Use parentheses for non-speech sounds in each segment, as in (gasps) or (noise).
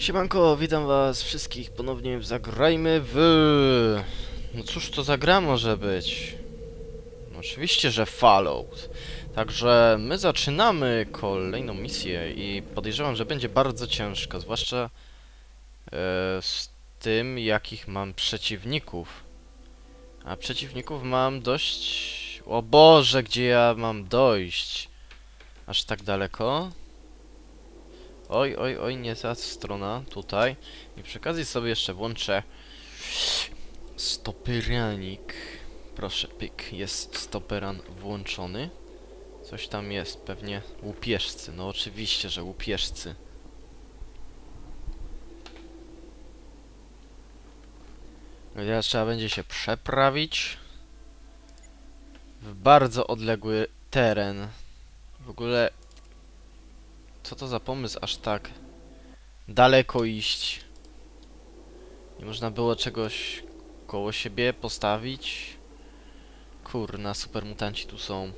Siemanko, witam was wszystkich ponownie Zagrajmy w... No cóż to za gra może być? No oczywiście, że Fallout. Także my zaczynamy kolejną misję i podejrzewam, że będzie bardzo ciężka, zwłaszcza e, z tym, jakich mam przeciwników. A przeciwników mam dość... O Boże, gdzie ja mam dojść? Aż tak daleko? Oj, oj, oj, nie ta strona, tutaj. I przy okazji sobie jeszcze włączę stopyranik. Proszę, pyk, jest stoperan włączony. Coś tam jest, pewnie łupieżcy, no oczywiście, że łupieżcy. No Teraz trzeba będzie się przeprawić w bardzo odległy teren. W ogóle co to za pomysł aż tak daleko iść? Nie można było czegoś koło siebie postawić? Kurna, super mutanci tu są.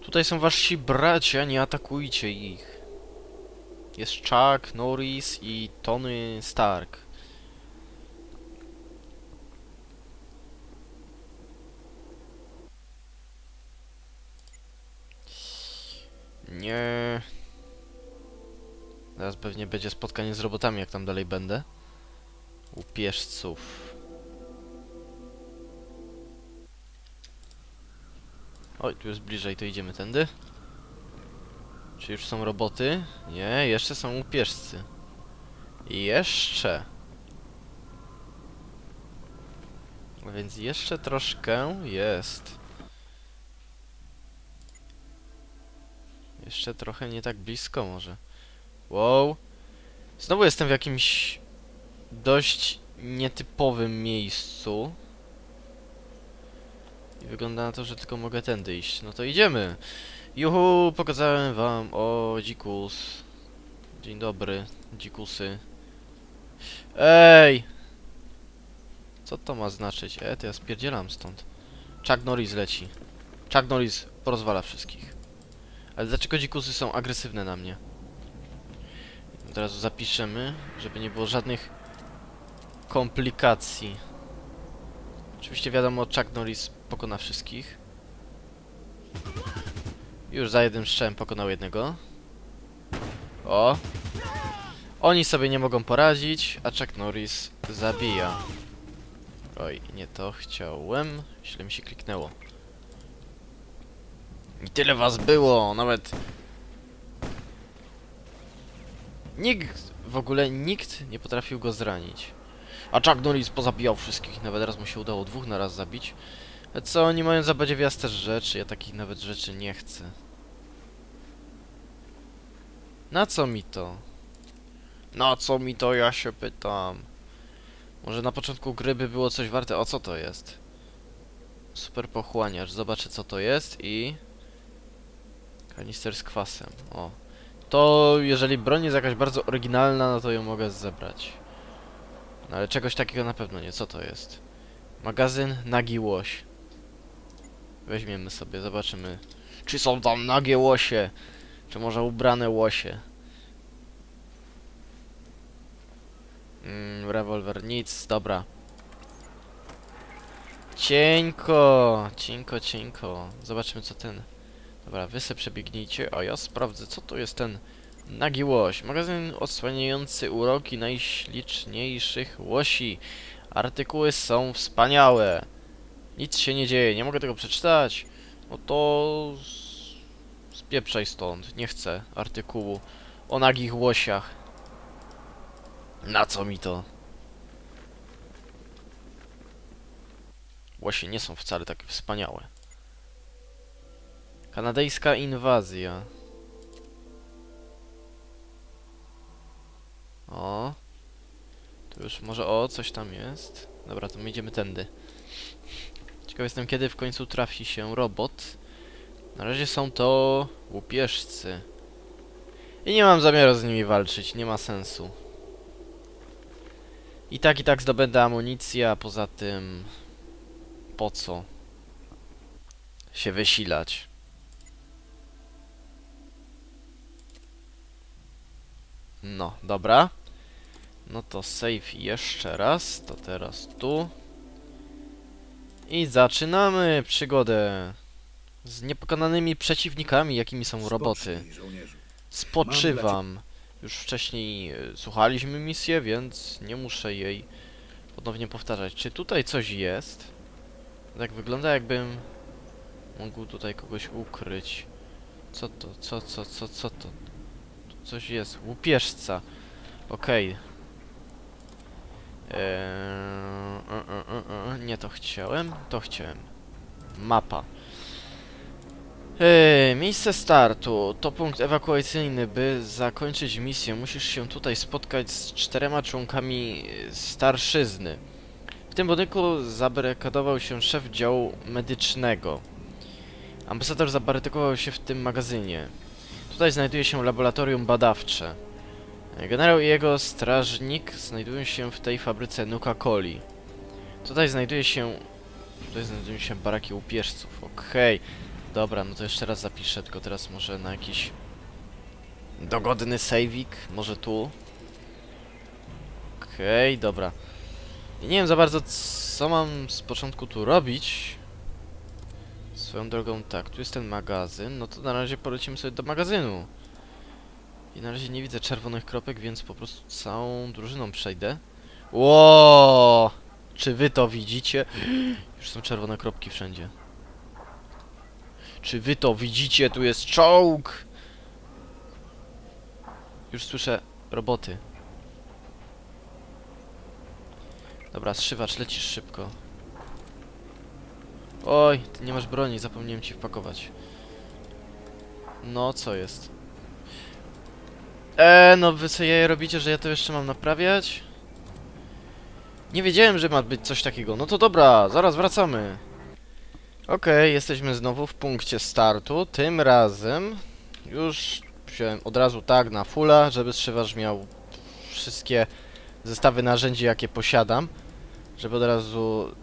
Tutaj są wasi bracia, nie atakujcie ich. Jest Chuck, Norris i Tony Stark. Nie. Teraz pewnie będzie spotkanie z robotami, jak tam dalej będę. U pieszców. Oj, tu jest bliżej, to idziemy tędy. Czy już są roboty? Nie, jeszcze są upieszcy. I jeszcze. Więc jeszcze troszkę jest. Jeszcze trochę nie tak blisko może. Wow. Znowu jestem w jakimś dość nietypowym miejscu. I wygląda na to, że tylko mogę tędy iść. No to idziemy. Juhu, pokazałem wam o dzikus. Dzień dobry, dzikusy. Ej! Co to ma znaczyć? E, to ja spierdzielam stąd. Chuck Norris leci. Chuck Norris porozwala wszystkich. Ale dlaczego dzikusy są agresywne na mnie? Od razu zapiszemy, żeby nie było żadnych komplikacji. Oczywiście wiadomo, Chuck Norris pokona wszystkich. Już za jednym strzałem pokonał jednego. O! Oni sobie nie mogą poradzić, a Chuck Norris zabija. Oj, nie to chciałem. Źle mi się kliknęło. I tyle was było, nawet... Nikt, w ogóle nikt nie potrafił go zranić. A Chuck Norris pozabijał wszystkich, nawet raz mu się udało dwóch na raz zabić. Ale co, oni mają zabadziewiaste rzeczy, ja takich nawet rzeczy nie chcę. Na co mi to? Na co mi to, ja się pytam. Może na początku gry by było coś warte, o co to jest? Super pochłaniacz, zobaczę co to jest i... Kanister z kwasem, o. To jeżeli broń jest jakaś bardzo oryginalna, no to ją mogę zebrać. No ale czegoś takiego na pewno nie. Co to jest? Magazyn Nagi Łoś. Weźmiemy sobie, zobaczymy. Czy są tam nagie łosie? Czy może ubrane łosie? Mm, rewolwer, nic, dobra. Cieńko, cienko, cienko. Zobaczmy co ten... Dobra, wy se przebiegnijcie, a ja sprawdzę, co to jest ten nagi łoś. Magazyn odsłaniający uroki najśliczniejszych łosi. Artykuły są wspaniałe. Nic się nie dzieje, nie mogę tego przeczytać. No to... Spieprzaj stąd, nie chcę artykułu o nagich łosiach. Na co mi to? Łosie nie są wcale takie wspaniałe. Kanadyjska inwazja. O. Tu już może o, coś tam jest. Dobra, to my idziemy tędy. Ciekaw jestem, kiedy w końcu trafi się robot. Na razie są to łupieżcy. I nie mam zamiaru z nimi walczyć, nie ma sensu. I tak, i tak zdobędę amunicję, a poza tym... Po co? Się wysilać. No, dobra. No to save jeszcze raz. To teraz tu. I zaczynamy przygodę. Z niepokonanymi przeciwnikami, jakimi są roboty. Spoczywam. Już wcześniej e, słuchaliśmy misję, więc nie muszę jej ponownie powtarzać. Czy tutaj coś jest? Tak wygląda jakbym mógł tutaj kogoś ukryć. Co to? Co, co, co, co to? Coś jest. Łupieżca. Okej. Eee, e, e, e, e, nie to chciałem, to chciałem. Mapa. Eee, miejsce startu to punkt ewakuacyjny. By zakończyć misję, musisz się tutaj spotkać z czterema członkami starszyzny. W tym budynku zabarykadował się szef działu medycznego. Ambasador zabarykadował się w tym magazynie. Tutaj znajduje się laboratorium badawcze. Generał i jego strażnik znajdują się w tej fabryce Nuka-Coli. Tutaj znajduje się... Tutaj znajdują się baraki łupieżców. Okej. Dobra, no to jeszcze raz zapiszę, tylko teraz może na jakiś... Dogodny saveik? Może tu? Okej, dobra. Nie wiem za bardzo, co mam z początku tu robić. Swoją drogą, tak, tu jest ten magazyn, no to na razie polecimy sobie do magazynu. I na razie nie widzę czerwonych kropek, więc po prostu całą drużyną przejdę. Ło! Czy wy to widzicie? (gasps) Już są czerwone kropki wszędzie. Czy wy to widzicie? Tu jest czołg! Już słyszę roboty. Dobra, zszywacz, lecisz szybko. Oj, ty nie masz broni, zapomniałem ci wpakować. No, co jest? Eee, no wy co je robicie, że ja to jeszcze mam naprawiać? Nie wiedziałem, że ma być coś takiego. No to dobra, zaraz wracamy. Okej, jesteśmy znowu w punkcie startu. Tym razem już wziąłem od razu tak na fulla, żeby strzywacz miał wszystkie zestawy narzędzi, jakie posiadam. Żeby od razu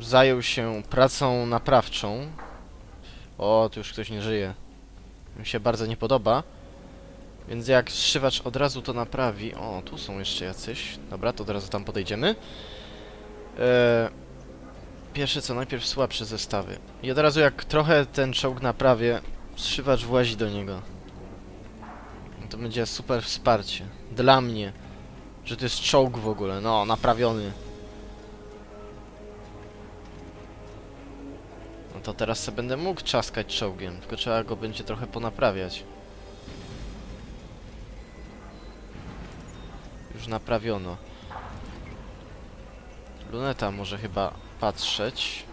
zajął się pracą naprawczą. O, tu już ktoś nie żyje. Mi się bardzo nie podoba. Więc jak zszywacz od razu to naprawi... O, tu są jeszcze jacyś. Dobra, to od razu tam podejdziemy. Eee, pierwsze co, najpierw słabsze zestawy. I od razu jak trochę ten czołg naprawię, zszywacz włazi do niego. To będzie super wsparcie. Dla mnie. Że to jest czołg w ogóle. No, naprawiony. No to teraz sobie będę mógł czaskać czołgiem, tylko trzeba go będzie trochę ponaprawiać. Już naprawiono. Luneta może chyba patrzeć.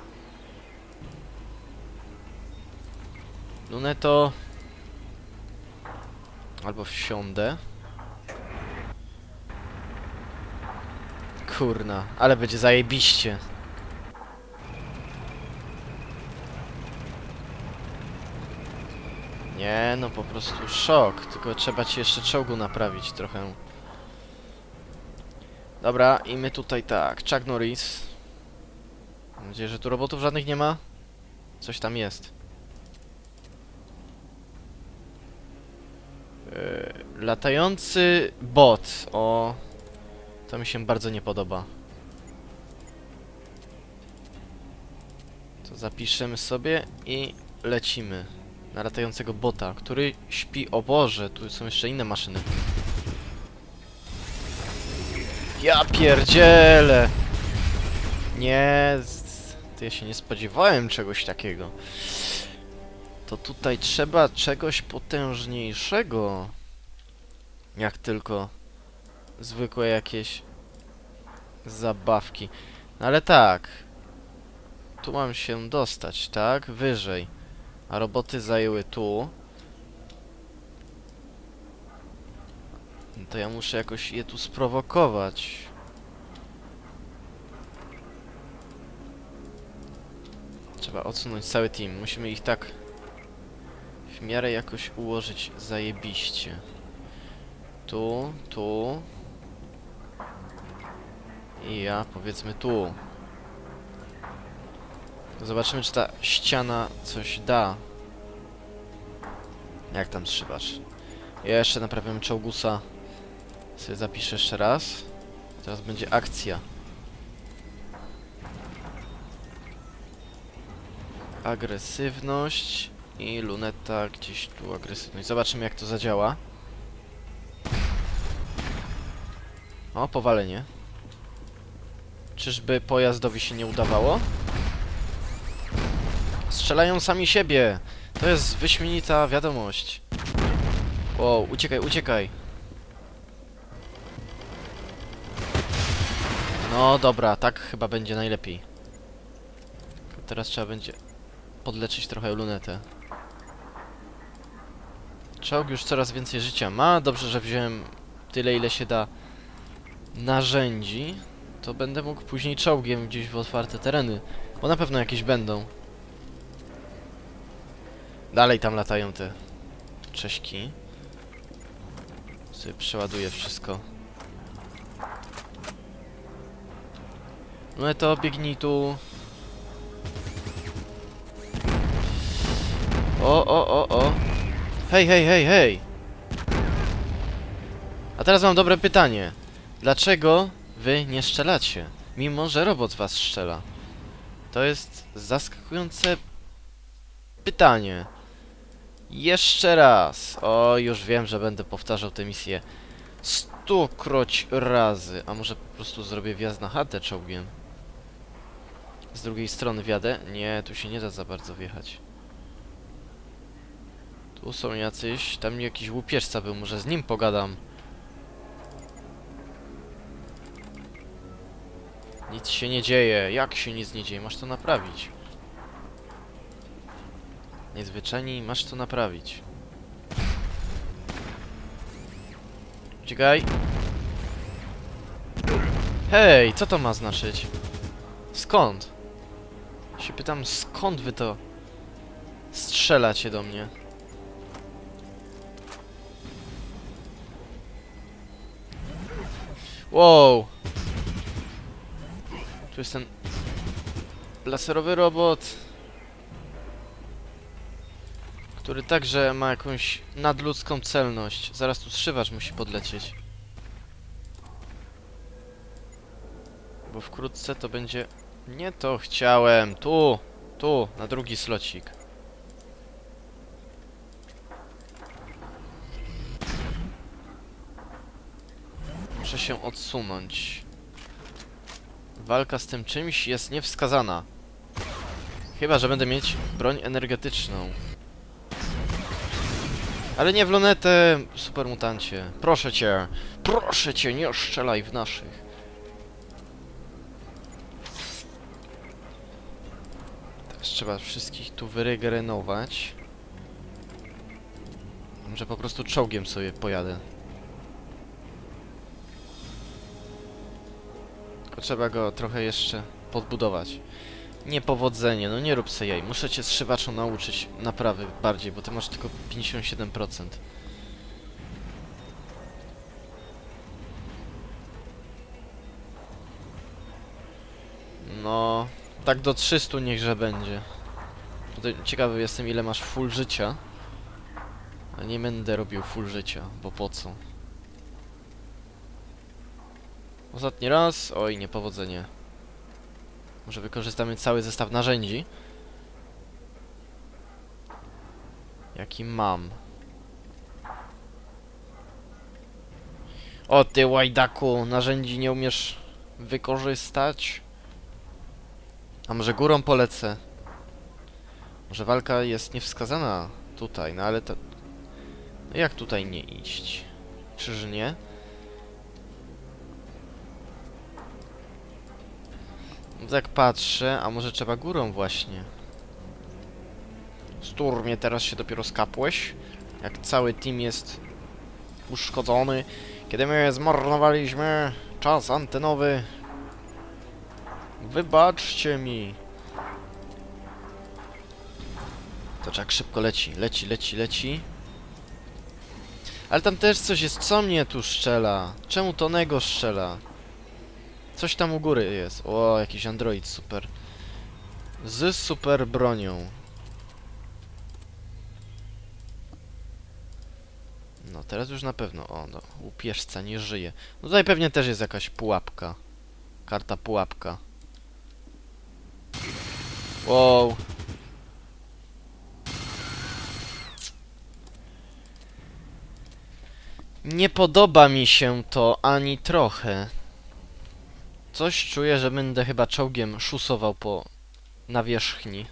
Luneto... Albo wsiądę. Kurna, ale będzie zajebiście. Nie, no po prostu szok. Tylko trzeba ci jeszcze czołgu naprawić trochę. Dobra, i my tutaj tak. Chuck Norris. Mam nadzieję, że tu robotów żadnych nie ma. Coś tam jest. Yy, latający bot. O, to mi się bardzo nie podoba. To zapiszemy sobie i lecimy na latającego bota, który śpi. O Boże, tu są jeszcze inne maszyny. Ja pierdzielę! Nie, to ja się nie spodziewałem czegoś takiego. To tutaj trzeba czegoś potężniejszego. Jak tylko zwykłe jakieś zabawki. No ale tak. Tu mam się dostać, tak? Wyżej. A roboty zajęły tu. No to ja muszę jakoś je tu sprowokować. Trzeba odsunąć cały team. Musimy ich tak w miarę jakoś ułożyć zajebiście. Tu, tu. I ja powiedzmy tu. Zobaczymy, czy ta ściana coś da. Jak tam strzywasz? Ja jeszcze naprawiam czołgusa. Sobie zapiszę jeszcze raz. Teraz będzie akcja. Agresywność i luneta gdzieś tu agresywność. Zobaczymy jak to zadziała. O, powalenie. Czyżby pojazdowi się nie udawało? Strzelają sami siebie! To jest wyśmienita wiadomość. Wow, uciekaj, uciekaj. No dobra, tak chyba będzie najlepiej. Teraz trzeba będzie podleczyć trochę lunetę. Czołg już coraz więcej życia ma. Dobrze, że wziąłem tyle, ile się da narzędzi. To będę mógł później czołgiem gdzieś w otwarte tereny. Bo na pewno jakieś będą. Dalej tam latają te cześki. Sobie przeładuję wszystko. No to biegnij tu. O, o, o, o. Hej, hej, hej, hej. A teraz mam dobre pytanie. Dlaczego wy nie strzelacie? Mimo, że robot was strzela. To jest zaskakujące pytanie. Jeszcze raz. O, już wiem, że będę powtarzał tę misję stukroć razy. A może po prostu zrobię wjazd na chatę czołgiem? Z drugiej strony wjadę? Nie, tu się nie da za bardzo wjechać. Tu są jacyś... Tam jakiś łupieżca był, może z nim pogadam. Nic się nie dzieje. Jak się nic nie dzieje? Masz to naprawić. Niezwyczajnie masz to naprawić. Uciekaj. Hej, co to ma znaczyć? Skąd? Się pytam, skąd wy to strzelacie do mnie? Wow! Tu jest ten laserowy robot, który także ma jakąś nadludzką celność. Zaraz tu strzywacz musi podlecieć. Bo wkrótce to będzie... Nie to chciałem. Tu! Tu! Na drugi slocik. Muszę się odsunąć. Walka z tym czymś jest niewskazana. Chyba, że będę mieć broń energetyczną. Ale nie w lunetę, supermutancie. Proszę cię, proszę cię, nie oszczelaj w naszych. Teraz trzeba wszystkich tu wyregenerować. Może po prostu czołgiem sobie pojadę. Tylko trzeba go trochę jeszcze podbudować. Niepowodzenie, no nie rób se jej. Muszę cię zszywaczu nauczyć naprawy bardziej, bo ty masz tylko 57%. No, tak do 300 niechże będzie. Ciekawy jestem ile masz full życia. Ale nie będę robił full życia, bo po co? Ostatni raz. Oj, niepowodzenie. Może wykorzystamy cały zestaw narzędzi. Jaki mam. O ty łajdaku, narzędzi nie umiesz wykorzystać? A może górą polecę? Może walka jest niewskazana tutaj, no ale to... No jak tutaj nie iść? Czyż nie? Tak patrzę, a może trzeba górą właśnie. Sturmie, teraz się dopiero skapłeś. Jak cały team jest uszkodzony. Kiedy my zmarnowaliśmy czas antenowy. Wybaczcie mi. To jak szybko leci, leci, leci, leci. Ale tam też coś jest, co mnie tu szczela? Czemu Tonego szczela? Coś tam u góry jest. O, jakiś android super. Z super bronią. No teraz już na pewno. O, no, łupieżca nie żyje. No tutaj pewnie też jest jakaś pułapka. Karta pułapka. Wow. Nie podoba mi się to ani trochę. Coś czuję, że będę chyba czołgiem szusował po nawierzchni.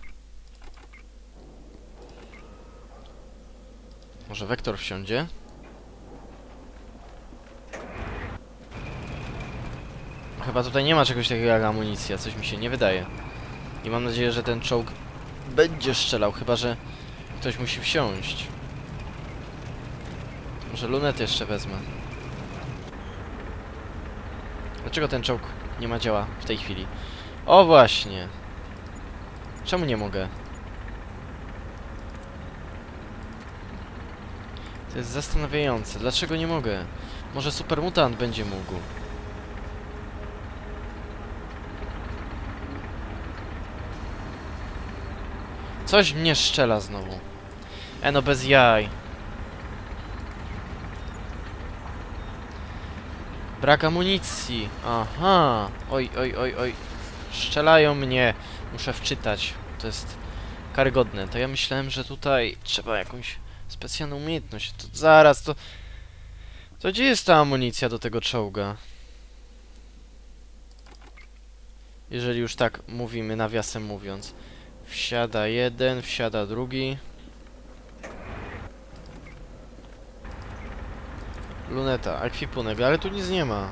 Może wektor wsiądzie? Chyba tutaj nie ma czegoś takiego jak amunicja, coś mi się nie wydaje. I mam nadzieję, że ten czołg będzie strzelał, chyba że ktoś musi wsiąść. Może lunetę jeszcze wezmę. Dlaczego ten czołg nie ma działa w tej chwili? O właśnie! Czemu nie mogę? To jest zastanawiające. Dlaczego nie mogę? Może supermutant będzie mógł. Coś mnie szczela znowu. E no bez jaj. Brak amunicji. Aha. Oj, oj, oj, oj. Szczelają mnie. Muszę wczytać. To jest karygodne. To ja myślałem, że tutaj trzeba jakąś specjalną umiejętność. To zaraz, to... To gdzie jest ta amunicja do tego czołga? Jeżeli już tak mówimy, nawiasem mówiąc. Wsiada jeden, wsiada drugi. Luneta, ekwipunek, ale tu nic nie ma.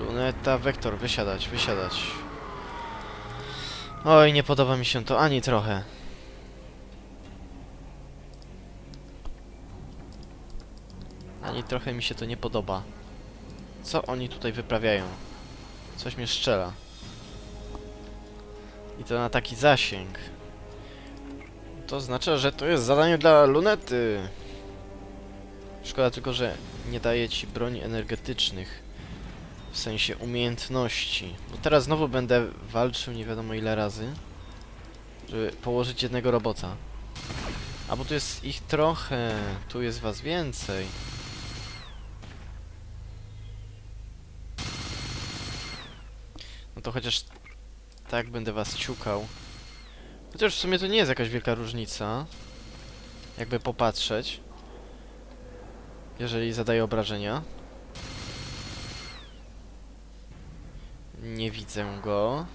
Luneta, wektor, wysiadać, wysiadać. Oj, nie podoba mi się to ani trochę. Ani trochę mi się to nie podoba. Co oni tutaj wyprawiają? Coś mnie szczela. I to na taki zasięg. To znaczy, że to jest zadanie dla lunety. Szkoda tylko, że nie daje ci broni energetycznych. W sensie umiejętności. Bo teraz znowu będę walczył nie wiadomo ile razy. Żeby położyć jednego robota. A bo tu jest ich trochę. Tu jest was więcej. No to chociaż tak będę was ciukał. Chociaż w sumie to nie jest jakaś wielka różnica. Jakby popatrzeć. Jeżeli zadaje obrażenia. Nie widzę go.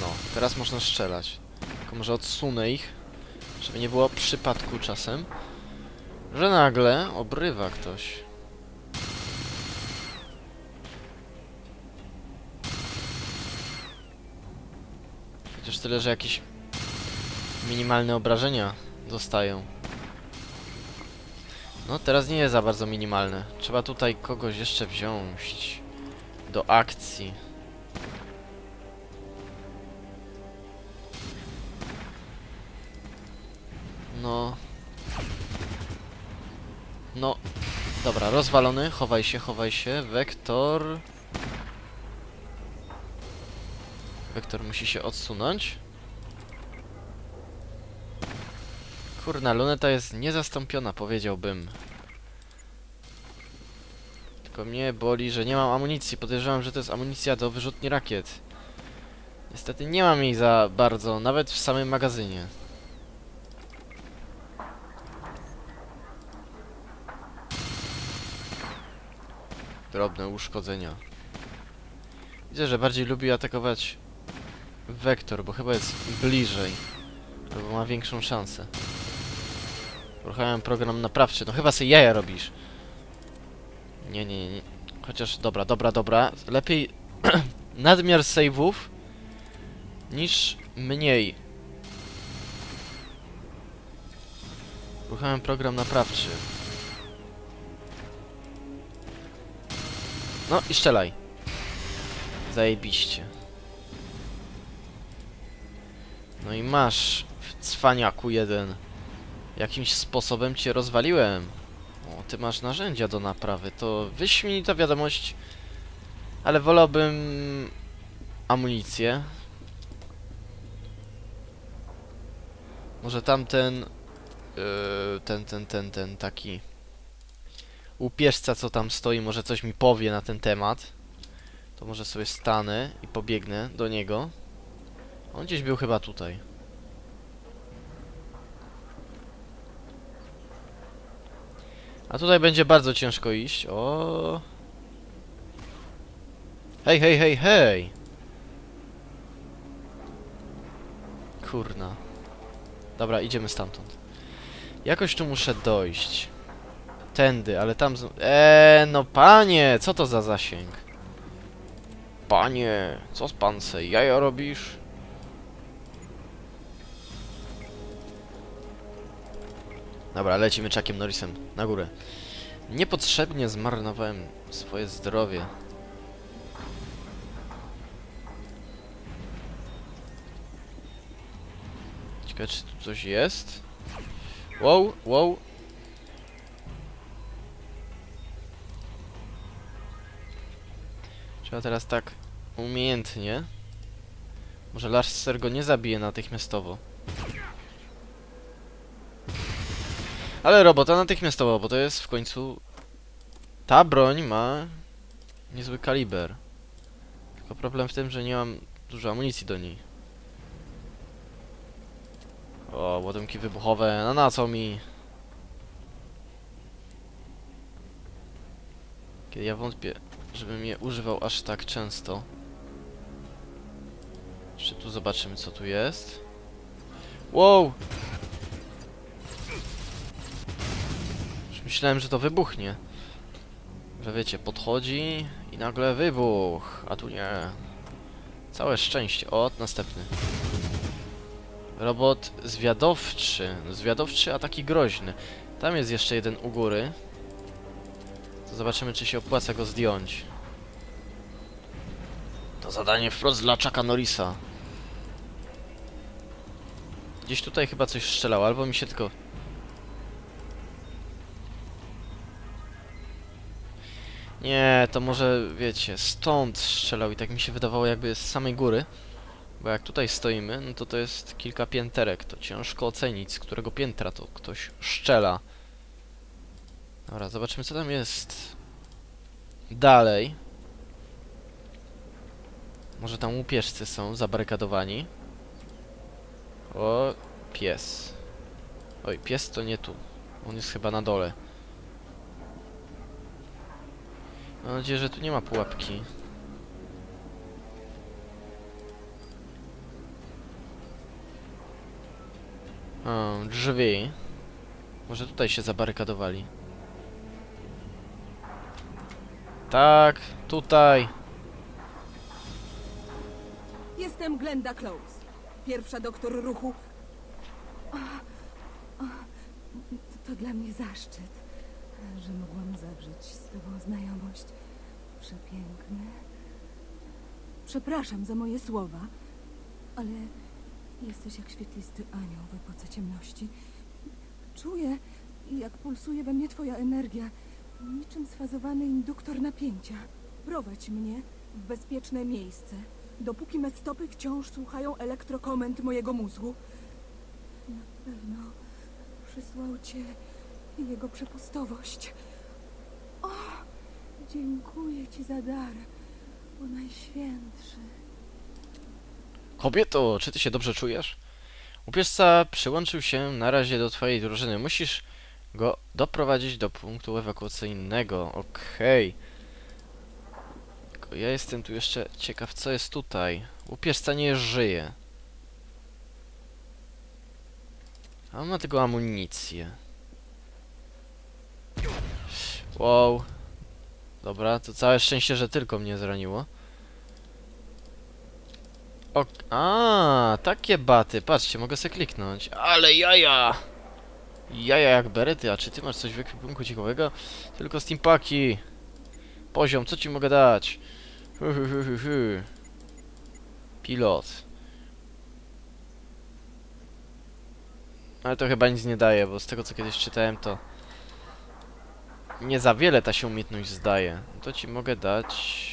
No, teraz można strzelać. Tylko może odsunę ich, żeby nie było przypadku czasem, że nagle obrywa ktoś. Tyle, że jakieś minimalne obrażenia dostają. No, teraz nie jest za bardzo minimalne. Trzeba tutaj kogoś jeszcze wziąć do akcji. No. No. Dobra, rozwalony. Chowaj się, chowaj się. Wektor. Wektor musi się odsunąć. Kurna, luneta jest niezastąpiona, powiedziałbym. Tylko mnie boli, że nie mam amunicji. Podejrzewam, że to jest amunicja do wyrzutni rakiet. Niestety nie mam jej za bardzo, nawet w samym magazynie. Drobne uszkodzenia. Widzę, że bardziej lubi atakować Wektor, bo chyba jest bliżej. Albo ma większą szansę. Uruchamiam program naprawczy. No chyba sobie jaja robisz. Nie, nie, nie. Chociaż, dobra, dobra, dobra. Lepiej (clears throat) nadmiar save'ów niż mniej. Uruchamiam program naprawczy. No i strzelaj. Zajebiście. No i masz, cwaniaku jeden. Jakimś sposobem cię rozwaliłem. O, ty masz narzędzia do naprawy. To wyśmienita wiadomość Ale wolałbym amunicję. Może tamten yy, ten, ten, ten, ten taki łupieżca, co tam stoi, może coś mi powie na ten temat. To może sobie stanę i pobiegnę do niego. On gdzieś był chyba tutaj. A tutaj będzie bardzo ciężko iść. O. Hej, hej, hej, hej! Kurna. Dobra, idziemy stamtąd. Jakoś tu muszę dojść. Tędy, ale tam... Eee, no panie! Co to za zasięg? Panie! Co z pan se jaja robisz? Dobra, lecimy czakiem Norrisem na górę. Niepotrzebnie zmarnowałem swoje zdrowie. Ciekawe, czy tu coś jest? Wow, wow. Trzeba teraz tak umiejętnie. Może Larser go nie zabije natychmiastowo. Ale robota natychmiastowo, bo to jest w końcu... Ta broń ma niezły kaliber. Tylko problem w tym, że nie mam dużo amunicji do niej. O, ładunki wybuchowe, no na co mi? Kiedy ja wątpię, żebym je używał aż tak często. Jeszcze tu zobaczymy, co tu jest. Wow! Myślałem, że to wybuchnie. Że wiecie, podchodzi i nagle wybuch, a tu nie. Całe szczęście. O, następny. Robot zwiadowczy. Zwiadowczy, a taki groźny. Tam jest jeszcze jeden u góry. To zobaczymy, czy się opłaca go zdjąć. To zadanie wprost dla Chucka Norrisa. Gdzieś tutaj chyba coś strzelało, albo mi się tylko... Nie, to może, wiecie, stąd strzelał i tak mi się wydawało jakby z samej góry. Bo jak tutaj stoimy, no to to jest kilka pięterek, to ciężko ocenić, z którego piętra to ktoś szczela. Dobra, zobaczymy co tam jest dalej. Może tam łupieżcy są zabarykadowani. O, pies. Oj, pies to nie tu. On jest chyba na dole. Mam nadzieję, że tu nie ma pułapki. O, drzwi. Może tutaj się zabarykadowali. Tak, tutaj. Jestem Glenda Close, pierwsza doktor ruchu. O, o, to, dla mnie zaszczyt, że mogłam zawrzeć z tobą znajomość. Przepiękny. Przepraszam za moje słowa, ale jesteś jak świetlisty anioł w epoce ciemności. Czuję, jak pulsuje we mnie twoja energia, niczym sfazowany induktor napięcia. Prowadź mnie w bezpieczne miejsce, dopóki me stopy wciąż słuchają elektrokomend mojego mózgu. Na pewno przysłał cię jego przepustowość. O, dziękuję ci za dar, o najświętszy. Kobieto, czy ty się dobrze czujesz? Upieżca przyłączył się na razie do twojej drużyny. Musisz go doprowadzić do punktu ewakuacyjnego. Okej. Tylko ja jestem tu jeszcze ciekaw, co jest tutaj. Upieżca nie żyje. A on ma tylko amunicję. Wow. Dobra, to całe szczęście, że tylko mnie zraniło. Ok, a, takie baty. Patrzcie, mogę sobie kliknąć. Ale jaja! Jaja jak berety, a czy ty masz coś w ekwipunku ciekawego? Tylko steampaki. Poziom, co ci mogę dać? Pilot. Ale to chyba nic nie daje, bo z tego co kiedyś czytałem to nie za wiele ta się umiejętność zdaje. To ci mogę dać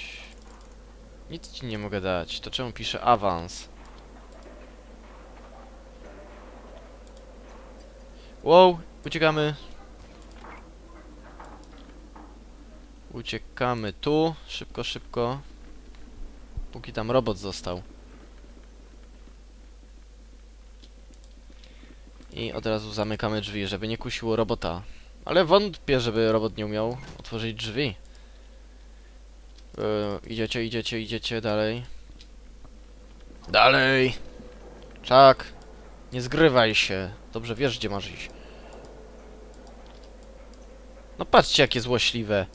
Nic ci nie mogę dać. To czemu piszę awans? Wow, uciekamy. Uciekamy tu. Szybko, szybko. Póki tam robot został. I od razu zamykamy drzwi, żeby nie kusiło robota. Ale wątpię, żeby robot nie umiał otworzyć drzwi. Yy, idziecie, idziecie, idziecie dalej. Dalej! Czak! Nie zgrywaj się. Dobrze wiesz, gdzie masz iść. No patrzcie, jakie złośliwe.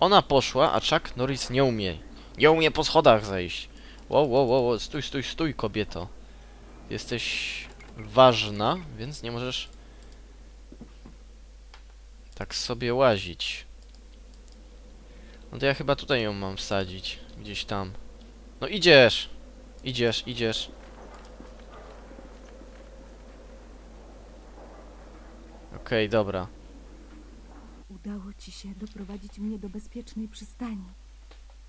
Ona poszła, a Chuck Norris nie umie. Nie umie po schodach zejść. Wow, wow, wow. stój, stój, stój, kobieto. Jesteś ważna, więc nie możesz tak sobie łazić. No to ja chyba tutaj ją mam wsadzić. Gdzieś tam. No idziesz! Idziesz, idziesz. Okej, dobra. Udało ci się doprowadzić mnie do bezpiecznej przystani.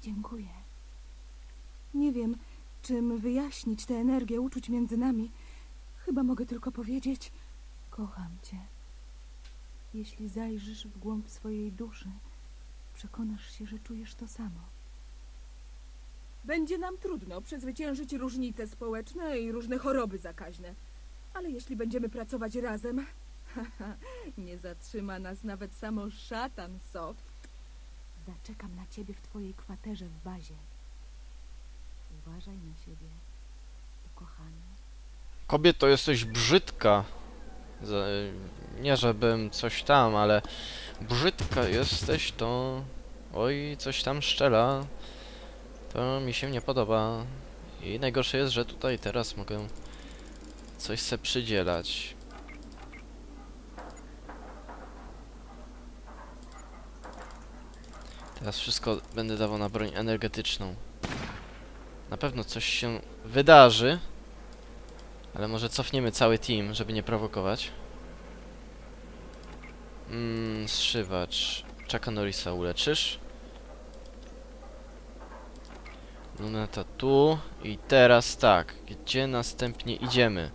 Dziękuję. Nie wiem, czym wyjaśnić tę energię uczuć między nami. Chyba mogę tylko powiedzieć: Kocham cię. Jeśli zajrzysz w głąb swojej duszy, przekonasz się, że czujesz to samo. Będzie nam trudno przezwyciężyć różnice społeczne i różne choroby zakaźne. Ale jeśli będziemy pracować razem, (laughs) nie zatrzyma nas nawet samo szatan Soft. Zaczekam na ciebie w twojej kwaterze w bazie. Uważaj na siebie, ukochany. Kobieto, jesteś brzydka. Za, nie żebym coś tam, ale brzydka jesteś, to... Oj, coś tam szczela. To mi się nie podoba. I najgorsze jest, że tutaj teraz mogę coś se przydzielać. Teraz wszystko będę dawał na broń energetyczną. Na pewno coś się wydarzy. Ale może cofniemy cały team, żeby nie prowokować. Mmm, zszywacz. Chucka Norrisa uleczysz. Luneta tu. I teraz tak. Gdzie następnie idziemy?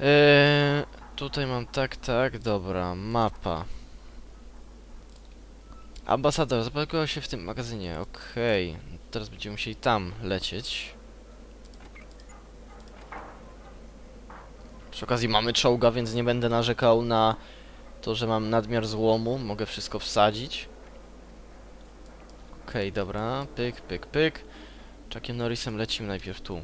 Eee, tutaj mam tak, tak. Dobra, mapa. Ambasador zapakował się w tym magazynie. Okej. Teraz będziemy musieli tam lecieć. Przy okazji mamy czołga, więc nie będę narzekał na to, że mam nadmiar złomu. Mogę wszystko wsadzić. Okej, dobra. Pyk, pyk, pyk. Chuckiem Norrisem lecimy najpierw tu.